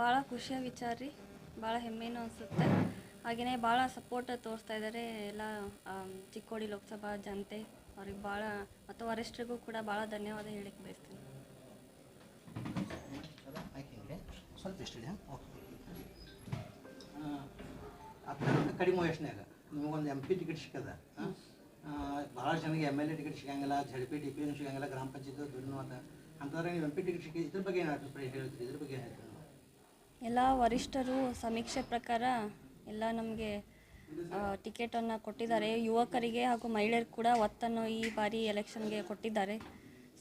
ಭಾಳ ಖುಷಿಯ ವಿಚಾರ ರೀ. ಭಾಳ ಹೆಮ್ಮೆನೂ ಅನಿಸುತ್ತೆ. ಹಾಗೆಯೇ ಭಾಳ ಸಪೋರ್ಟ್ ತೋರಿಸ್ತಾ ಇದ್ದಾರೆ ಎಲ್ಲ ಚಿಕ್ಕೋಡಿ ಲೋಕಸಭಾ ಜನತೆ. ಅವ್ರಿಗೆ ಭಾಳ ಮತ್ತು ವರಿಷ್ಠರಿಗೂ ಕೂಡ ಭಾಳ ಧನ್ಯವಾದ ಹೇಳಿಕ್ಕೆ ಬಯಸ್ತೀನಿ. ಸ್ವಲ್ಪ ಕಡಿಮೆ ವಯಸ್ಸಿನಾಗ ನಿಮಗೊಂದು ಎಂ ಪಿ ಟಿಕೆಟ್ ಸಿಕ್ಕದ ಭಾಳ ಜನಕ್ಕೆ ಎಂ ಎಲ್ ಎ ಟಿಕೆಟ್ ಸಿಗಂಗಿಲ್ಲ ಜಡ್ ಪಿ ಡಿ ಪಿ ಸಿಗಂಗಿಲ್ಲ, ಗ್ರಾಮ ಪಂಚಾಯತ್ ದುಡ್ಡು ಅಂತ ಅಂತಂದ್ರೆ ನೀವು ಎಂ ಪಿ ಟಿಕೆಟ್ ಸಿಕ್ಕಿ ಇದ್ರ ಬಗ್ಗೆ ಏನು ಹೇಳ್ತೀರಿ? ಇದ್ರ ಬಗ್ಗೆ ಏನು ಎಲ್ಲ ವರಿಷ್ಠರು ಸಮೀಕ್ಷೆ ಪ್ರಕಾರ ಎಲ್ಲ ನಮಗೆ ಟಿಕೆಟನ್ನು ಕೊಟ್ಟಿದ್ದಾರೆ. ಯುವಕರಿಗೆ ಹಾಗೂ ಮಹಿಳೆಯರು ಕೂಡ ಒತ್ತನ್ನು ಈ ಬಾರಿ ಎಲೆಕ್ಷನ್ಗೆ ಕೊಟ್ಟಿದ್ದಾರೆ.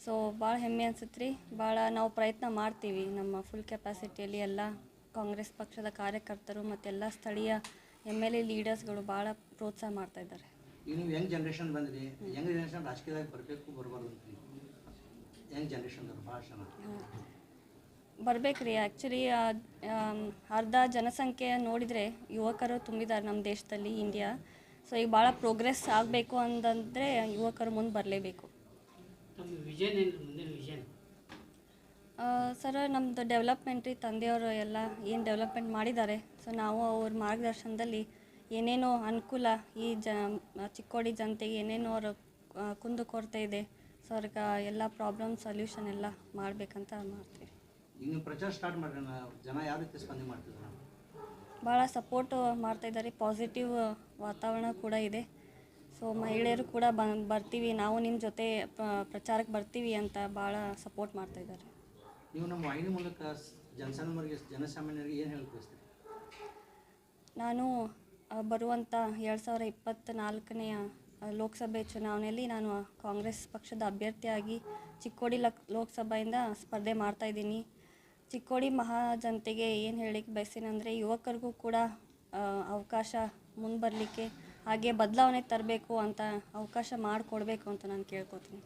ಸೊ ಭಾಳ ಹೆಮ್ಮೆ ಅನ್ಸುತ್ತೆ ರೀ ಭಾಳ ನಾವು ಪ್ರಯತ್ನ ಮಾಡ್ತೀವಿ ನಮ್ಮ ಫುಲ್ ಕೆಪಾಸಿಟಿಯಲ್ಲಿ ಎಲ್ಲ ಕಾಂಗ್ರೆಸ್ ಪಕ್ಷದ ಕಾರ್ಯಕರ್ತರು ಮತ್ತೆಲ್ಲ ಸ್ಥಳೀಯ ಎಂ ಎಲ್ ಎ ಲೀಡರ್ಸ್ಗಳು ಭಾಳ ಪ್ರೋತ್ಸಾಹ ಮಾಡ್ತಾ ಇದ್ದಾರೆ. ಈಗ ನೀವು ಯಂಗ್ ಜನ್ರೇಷನ್ ಬಂದ್ರಿ ಯಂಗ್ ಜನ್ರೇಷನ್ ರಾಜಕೀಯದಾಗ ಬರಬೇಕು ಬರಬಾರ್ದು ಅಂತೀರಿ ಯಂಗ್ ಜನ್ರೇಷನ್ ಭಾಳ ಜನ ಬರ್ಬೇಕು ರೀ ಆ್ಯಕ್ಚುಲಿ ಅರ್ಧ ಜನಸಂಖ್ಯೆ ನೋಡಿದರೆ ಯುವಕರು ತುಂಬಿದ್ದಾರೆ ನಮ್ಮ ದೇಶದಲ್ಲಿ ಇಂಡಿಯಾ ಸೊ ಈಗ ಭಾಳ ಪ್ರೋಗ್ರೆಸ್ ಆಗಬೇಕು ಅಂತಂದರೆ ಯುವಕರು ಮುಂದೆ ಬರಲೇಬೇಕು. ಸರ್ ನಮ್ಮದು ಡೆವಲಪ್ಮೆಂಟ್ ರೀ ತಂದೆಯವರು ಎಲ್ಲ ಏನು ಡೆವಲಪ್ಮೆಂಟ್ ಮಾಡಿದ್ದಾರೆ. ಸೊ ನಾವು ಅವ್ರ ಮಾರ್ಗದರ್ಶನದಲ್ಲಿ ಏನೇನೋ ಅನುಕೂಲ ಈ ಜ ಚಿಕ್ಕೋಡಿ ಜನತೆಗೆ ಏನೇನೋ ಅವ್ರ ಕುಂದು ಕೊರತೆ ಇದೆ ಸೊ ಅವ್ರಿಗೆ ಎಲ್ಲ ಪ್ರಾಬ್ಲಮ್ ಸೊಲ್ಯೂಷನ್ ಎಲ್ಲ ಮಾಡಬೇಕಂತ ಮಾಡ್ತೀವಿ. ಈಗ ಪ್ರಚಾರ ಸ್ಟಾರ್ಟ್ ಮಾಡೋಣ ಜನ ಯಾವ ರೀತಿ ಸ್ಪಂದನೆ ಮಾಡ್ತಿದ್ರು? ಭಾಳ ಸಪೋರ್ಟ್ ಮಾಡ್ತಾ ಇದ್ದಾರೆ ಪಾಸಿಟಿವ್ ವಾತಾವರಣ ಕೂಡ ಇದೆ. ಸೊ ಮಹಿಳೆಯರು ಕೂಡ ಬರ್ತೀವಿ ನಾವು ನಿಮ್ಮ ಜೊತೆ ಪ್ರ- ಪ್ರಚಾರಕ್ಕೆ ಬರ್ತೀವಿ ಅಂತ ಭಾಳ ಸಪೋರ್ಟ್ ಮಾಡ್ತಾ ಇದ್ದಾರೆ. ನೀವು ನಮ್ಮ ವಾಹಿನಿ ಮೂಲಕ ಜನಸಾಮಾನ್ಯರಿಗೆ ಜನಸಾಮಾನ್ಯರಿಗೆ ಏನು ಹೇಳಕ್ ಬಯಸ್ತೀರಿ ನಾನು ಬರುವಂಥ ಎರಡು ಸಾವಿರ ಇಪ್ಪತ್ತ್ನಾಲ್ಕನೆಯ ಲೋಕಸಭೆ ಚುನಾವಣೆಯಲ್ಲಿ ನಾನು ಕಾಂಗ್ರೆಸ್ ಪಕ್ಷದ ಅಭ್ಯರ್ಥಿಯಾಗಿ ಚಿಕ್ಕೋಡಿ ಲಕ್, ಲೋಕಸಭೆಯಿಂದ ಸ್ಪರ್ಧೆ ಮಾಡ್ತಾ ಇದ್ದೀನಿ. ಚಿಕ್ಕೋಡಿ ಮಹಾಜನತೆಗೆ ಏನು ಹೇಳಲಿಕ್ಕೆ ಬಯಸ್ತೀನಿ ಅಂದರೆ ಯುವಕರಿಗೂ ಕೂಡ ಅವಕಾಶ ಮುಂದೆ ಬರಲಿಕ್ಕೆ ಹಾಗೆ ಬದಲಾವಣೆ ತರಬೇಕು ಅಂತ ಅವಕಾಶ ಮಾಡಿಕೊಡ್ಬೇಕು ಅಂತ ನಾನು ಕೇಳ್ಕೊತೀನಿ.